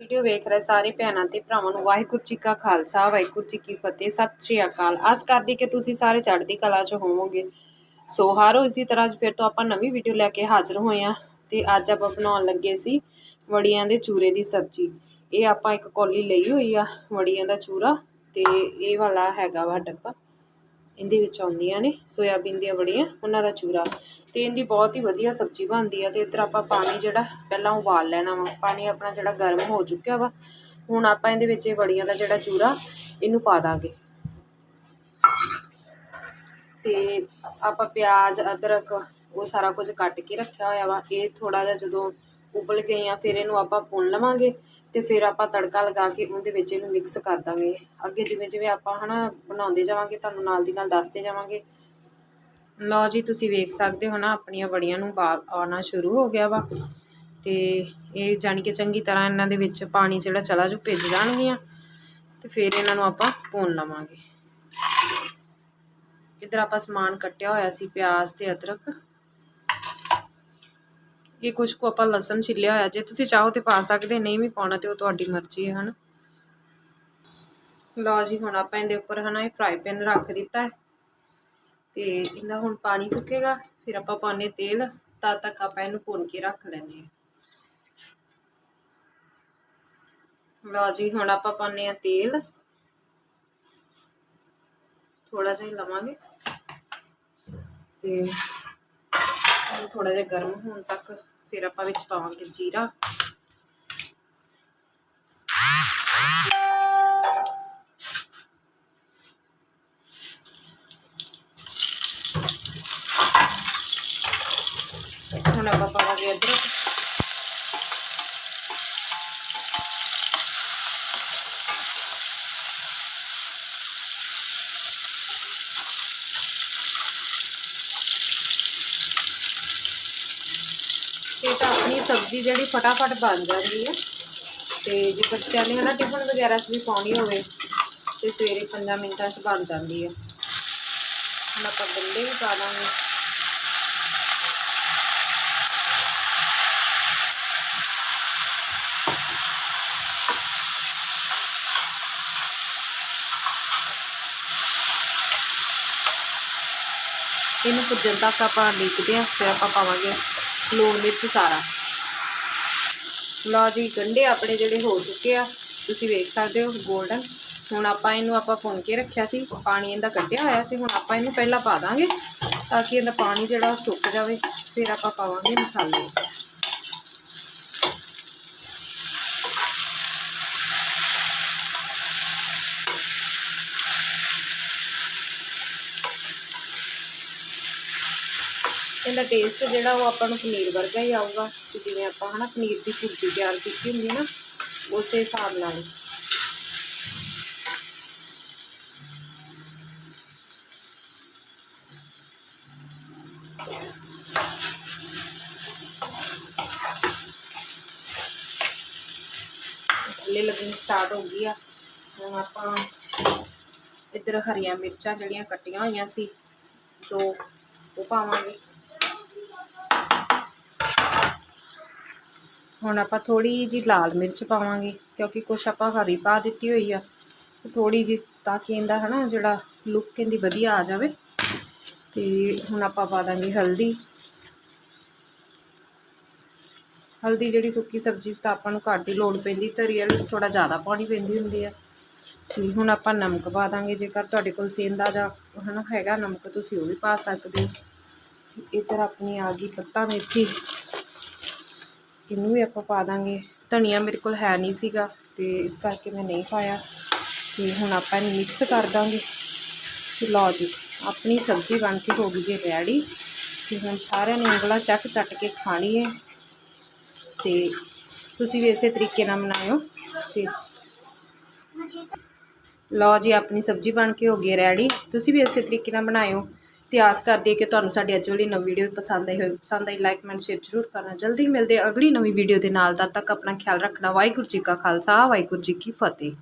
Video ਵੇਖ ਰਹੇ ਸਾਰੇ ਭੈਣਾਂ ਤੇ ਭਰਾਵਾਂ ਨੂੰ ਵਾਹਿਗੁਰੂ ਜੀ ਕਾ ਖਾਲਸਾ, ਵਾਹਿਗੁਰੂ ਜੀ ਕੀ ਫਤਿਹ, ਸਤਿ ਸ਼੍ਰੀ ਅਕਾਲ। ਆਸ ਕਰਦੀ ਕਿ ਤੁਸੀਂ ਸਾਰੇ ਚੜ੍ਹਦੀ ਕਲਾ 'ਚ ਹੋਵੋਗੇ। ਸੋ ਹਰ ਰੋਜ਼ ਦੀ ਤਰ੍ਹਾਂ ਅੱਜ ਫਿਰ ਤੋਂ ਆਪਾਂ ਨਵੀਂ ਵੀਡੀਓ ਲੈ ਕੇ ਹਾਜ਼ਰ ਹੋਏ ਹਾਂ ਤੇ ਅੱਜ ਆਪਾਂ ਬਣਾਉਣ ਲੱਗੇ ਸੀ ਵੜੀਆਂ ਦੇ ਚੂਰੇ ਦੀ ਸਬਜ਼ੀ। ਇਹ ਆਪਾਂ ਇੱਕ ਕੌਲੀ ਲਈ ਹੋਈ ਆ ਵੜੀਆਂ ਦਾ ਚੂਰਾ ਤੇ ਇਹ ਵਾਲਾ ਹੈਗਾ ਵਾ ਡੱਬਾ। ਇਹਦੇ ਵਿੱਚ ਆਉਂਦੀਆਂ ਨੇ, ਸੋਇਆਬੀਨ ਦੀਆਂ ਵੜੀਆਂ, ਉਹਨਾਂ ਦਾ ਚੂਰਾ। ਤੇ ਇਹਦੀ ਬਹੁਤ ਹੀ ਵਧੀਆ ਸਬਜ਼ੀ ਬਣਦੀ ਆ ਤੇ ਇੱਧਰ ਆਪਾਂ ਪਾਣੀ ਜਿਹੜਾ, ਪਹਿਲਾਂ ਉਬਾਲ ਲੈਣਾ ਵਾ। ਪਾਣੀ ਆਪਣਾ ਜਿਹੜਾ ਗਰਮ ਹੋ ਚੁੱਕਿਆ ਵਾ, ਹੁਣ ਆਪਾਂ ਇਹਦੇ ਵਿੱਚ ਇਹ ਵੜੀਆਂ ਦਾ ਜਿਹੜਾ ਚੂਰਾ, ਇਹਨੂੰ ਪਾ ਦਾਂਗੇ। ਤੇ ਆਪਾਂ ਪਿਆਜ਼, ਅਦਰਕ, ਉਹ ਸਾਰਾ ਕੁਝ ਕੱਟ ਕੇ ਰੱਖਿਆ ਹੋਇਆ ਵਾ। ਇਹ ਥੋੜਾ ਜਿਹਾ ਜਦੋਂ ਉਬਲ ਗਈਆਂ ਫਿਰ ਇਹਨੂੰ ਆਪਾਂ ਭੁੰਨ ਲਵਾਂਗੇ ਤੇ ਫਿਰ ਆਪਾਂ ਤੜਕਾ ਲਗਾ ਕੇ ਉਹਦੇ ਵਿੱਚ ਇਹਨੂੰ ਮਿਕਸ ਕਰ ਦਾਂਗੇ। ਅੱਗੇ ਜਿਵੇਂ ਜਿਵੇਂ ਆਪਾਂ ਹਨਾ ਬਣਾਉਂਦੇ ਜਾਵਾਂਗੇ, ਤੁਹਾਨੂੰ ਨਾਲ ਦੀ ਨਾਲ ਦੱਸਦੇ ਜਾਵਾਂਗੇ। ਲਓ ਜੀ, ਤੁਸੀਂ ਵੇਖ ਸਕਦੇ ਹੋ ਨਾ, ਆਪਣੀਆਂ ਬੜੀਆਂ ਨੂੰ ਬਾਲ ਆਉਣਾ ਸ਼ੁਰੂ ਹੋ ਗਿਆ ਵਾ। ਤੇ ਇਹ ਜਾਣੀ ਕਿ ਚੰਗੀ ਤਰ੍ਹਾਂ ਇਹਨਾਂ ਦੇ ਵਿੱਚ ਪਾਣੀ ਜਿਹੜਾ ਚਲਾ ਜੂ, ਭਿੱਜ ਜਾਣਗੀਆਂ। ਤੇ ਫਿਰ ਇਹਨਾਂ ਨੂੰ ਆਪਾਂ ਭੁੰਨ ਲਵਾਂਗੇ। ਇਧਰ ਆਪਾਂ ਸਮਾਨ ਕੱਟਿਆ ਹੋਇਆ ਸੀ, ਪਿਆਜ਼ ਤੇ ਅਦਰਕ। ਇਹ ਕੁਝ ਕੁ ਆਪਾਂ ਲਸਣ ਛਿੱਲਿਆ ਹੋਇਆ, ਜੇ ਤੁਸੀਂ ਚਾਹੋ ਤੇ ਪਾ ਸਕਦੇ, ਨਹੀਂ ਵੀ ਪਾਉਣਾ ਤੇ ਉਹ ਤੁਹਾਡੀ ਮਰਜ਼ੀ ਹੈ, ਹਨ? ਲਓ ਜੀ, ਹੁਣ ਆਪਾਂ ਇਹਦੇ ਉੱਪਰ, ਹਨਾ, ਇਹ ਫਰਾਈ ਪੈਨ ਰੱਖ ਦਿੱਤਾ ਹੈ। ਤੇ ਇਹਦਾ ਹੁਣ ਪਾਣੀ ਸੁੱਕੇਗਾ, ਫਿਰ ਆਪਾਂ ਪਾਣੇ ਤੇਲ, ਤਦ ਤੱਕ ਆਪਾਂ ਇਹਨੂੰ ਭੁੰਨ ਕੇ ਰੱਖ ਲੈਂਦੇ ਹਾਂ। ਲਓ ਜੀ, ਹੁਣ ਆਪਾਂ ਪਾਣੇ ਆ ਤੇਲ। ਥੋੜਾ ਜਿਹਾ ਲਵਾਂਗੇ। ਤੇ ਥੋੜਾ ਜਿਹਾ ਗਰਮ ਹੋਣ ਤੱਕ ਫਿਰ ਆਪਾਂ ਵਿੱਚ ਪਾਵਾਂਗੇ ਜੀਰਾ। ਹੁਣ ਆਪਾਂ ਪਾਵਾਂਗੇ ਅਦਰਕ। ਇਹ ਤਾਂ ਆਪਣੀ ਸਬਜ਼ੀ ਜਿਹੜੀ ਫਟਾਫਟ ਬਣ ਜਾਂਦੀ ਹੈ। ਤੇ ਜੇ ਬੱਚਿਆਂ ਨੇ ਹਨਾ ਟਿਫਨ ਵਗੈਰਾ 'ਚ ਵੀ ਪਾਉਣੀ ਹੋਵੇ, ਤੇ ਸਵੇਰੇ 5 ਮਿੰਟਾਂ 'ਚ ਬਣ ਜਾਂਦੀ ਹੈ। ਹੁਣ ਆਪਾਂ ਗੰਢੇ ਵੀ ਪਾ ਦਾਂਗੇ ਇਹਨੂੰ ਭੁੱਜਣ ਤੱਕ ਆਪਾਂ ਢੀਕਦੇ ਹਾਂ, ਫਿਰ ਆਪਾਂ ਪਾਵਾਂਗੇ। ਲੂਣ ਮਿਰਚ ਸਾਰਾ। ਲਓ ਜੀ, ਗੰਢੇ ਆਪਣੇ ਜਿਹੜੇ ਹੋ ਚੁੱਕੇ ਆ, ਤੁਸੀਂ ਵੇਖ ਸਕਦੇ ਹੋ 골ਡਨ ਹੁਣ ਆਪਾਂ ਇਹਨੂੰ ਆਪਾਂ ਭੁੰਨ ਕੇ ਰੱਖਿਆ ਸੀ, ਪਾਣੀ ਇਹਦਾ ਕੱਢਿਆ ਹੋਇਆ ਸੀ, ਹੁਣ ਆਪਾਂ ਇਹਨੂੰ ਪਹਿਲਾਂ ਪਾ ਦਾਂਗੇ ਤਾਂ ਕਿ ਇਹਦਾ ਪਾਣੀ ਜਿਹੜਾ ਸੁੱਕ ਜਾਵੇ, ਫਿਰ ਆਪਾਂ ਪਾਵਾਂਗੇ ਮਸਾਲੇ। ਇਹਦਾ ਟੇਸਟ ਜਿਹੜਾ ਉਹ ਆਪਾਂ ਨੂੰ ਪਨੀਰ ਵਰਗਾ ਹੀ ਆਊਗਾ। ਕਿ ਜਿਵੇਂ ਆਪਾਂ ਹਨਾ ਪਨੀਰ ਦੀ ਭੁਰਜੀ ਤਿਆਰ ਕੀਤੀ ਹੁੰਦੀ ਨਾ, ਉਸੇ ਹਿਸਾਬ ਨਾਲ। ਥੱਲੇ ਲੱਗਣੀ ਸਟਾਰਟ ਹੋ ਗਈ ਆ। ਹੁਣ ਆਪਾਂ ਇੱਧਰ ਹਰੀਆਂ ਮਿਰਚਾਂ ਜਿਹੜੀਆਂ ਕੱਟੀਆਂ ਹੋਈਆਂ ਸੀ, ਦੋ ਉਹ ਪਾਵਾਂਗੇ। ਹੁਣ ਆਪਾਂ ਥੋੜੀ ਜੀ ਲਾਲ ਮਿਰਚ ਪਾਵਾਂਗੇ, ਕਿਉਂਕਿ ਕੁਛ ਆਪਾਂ ਹਰੀ ਪਾ ਦਿੱਤੀ ਹੋਈ ਆ। ਥੋੜੀ ਜੀ ਤਾਂ ਕਿ ਇਹਦਾ ਹਨਾ ਜਿਹੜਾ ਲੁੱਕ ਇਹਦੀ ਵਧੀਆ ਆ ਜਾਵੇ। ਤੇ ਹੁਣ ਆਪਾਂ ਪਾ ਦਾਂਗੇ ਹਲਦੀ। ਹਲਦੀ ਜਿਹੜੀ ਸੁੱਕੀ ਸਬਜ਼ੀ 'ਚ ਤਾਂ ਆਪਾਂ ਨੂੰ ਘੱਟ ਹੀ ਲੋੜ ਪੈਂਦੀ ਤਰੀ ਵਾਲੀ 'ਚ ਥੋੜਾ ਜ਼ਿਆਦਾ ਪਾਣੀ ਪੈਂਦੀ ਹੁੰਦੀ ਆ। ਤੇ ਹੁਣ ਆਪਾਂ ਨਮਕ ਪਾ ਦਾਂਗੇ, ਜੇਕਰ ਤੁਹਾਡੇ ਕੋਲ ਸੇਂਦਾ ਜਾਂ ਹਨਾ ਹੈਗਾ ਨਮਕ, ਤੁਸੀਂ ਉਹ ਵੀ ਪਾ ਸਕਦੇ ਹੋ। ਇੱਧਰ ਆਪਣੀ ਆ ਗਈ ਪੱਤਾ ਮੇਥੀ। ਇਹਨੂੰ ਵੀ ਆਪਾਂ ਪਾ ਦਾਂਗੇ। ਧਨੀਆ ਮੇਰੇ ਕੋਲ ਹੈ ਨਹੀਂ ਸੀਗਾ ਤੇ ਇਸ ਕਰਕੇ ਮੈਂ ਨਹੀਂ ਪਾਇਆ। ਤੇ ਹੁਣ ਆਪਾਂ ਇਹਨੂੰ ਮਿਕਸ ਕਰ ਦਾਂਗੇ। ਤੇ ਲਓ ਜੀ, ਆਪਣੀ ਸਬਜ਼ੀ ਬਣ ਕੇ ਹੋ ਗਈ ਜੇ ਰੈਡੀ। ਤੇ ਹੁਣ ਸਾਰਿਆਂ ਨੇ ਉਂਗਲਾ ਚੱਕ ਚੱਟ ਕੇ ਖਾਣੀ ਹੈ। ਤੇ ਤੁਸੀਂ ਵੀ ਇਸੇ ਤਰੀਕੇ ਨਾਲ ਬਣਾਇਓ ਤੇ ਲਓ ਜੀ, ਆਪਣੀ ਸਬਜ਼ੀ ਬਣ ਕੇ ਹੋ ਗਈ ਰੈਡੀ। ਤੁਸੀਂ ਵੀ ਇਸੇ ਤਰੀਕੇ ਨਾਲ ਬਣਾਇਓ ਤੇ ਆਸ ਕਰਦੀ ਹਾਂ ਕਿ ਤੁਹਾਨੂੰ ਸਾਡੀ ਅੱਜ ਵਾਲੀ ਨਵੀਂ ਵੀਡੀਓ ਪਸੰਦ ਆਈ ਹੋਵੇ। ਪਸੰਦ ਆਈ ਲਾਈਕ ਕਮੈਂਟ ਸ਼ੇਅਰ ਜ਼ਰੂਰ ਕਰਨਾ। ਜਲਦੀ ਮਿਲਦੇ ਅਗਲੀ ਨਵੀਂ ਵੀਡੀਓ ਦੇ ਨਾਲ। ਤਦ ਤੱਕ ਆਪਣਾ ਖਿਆਲ ਰੱਖਣਾ। ਵਾਹਿਗੁਰੂ ਜੀ ਕਾ ਖਾਲਸਾ, ਵਾਹਿਗੁਰੂ ਜੀ ਕੀ ਫਤਿਹ।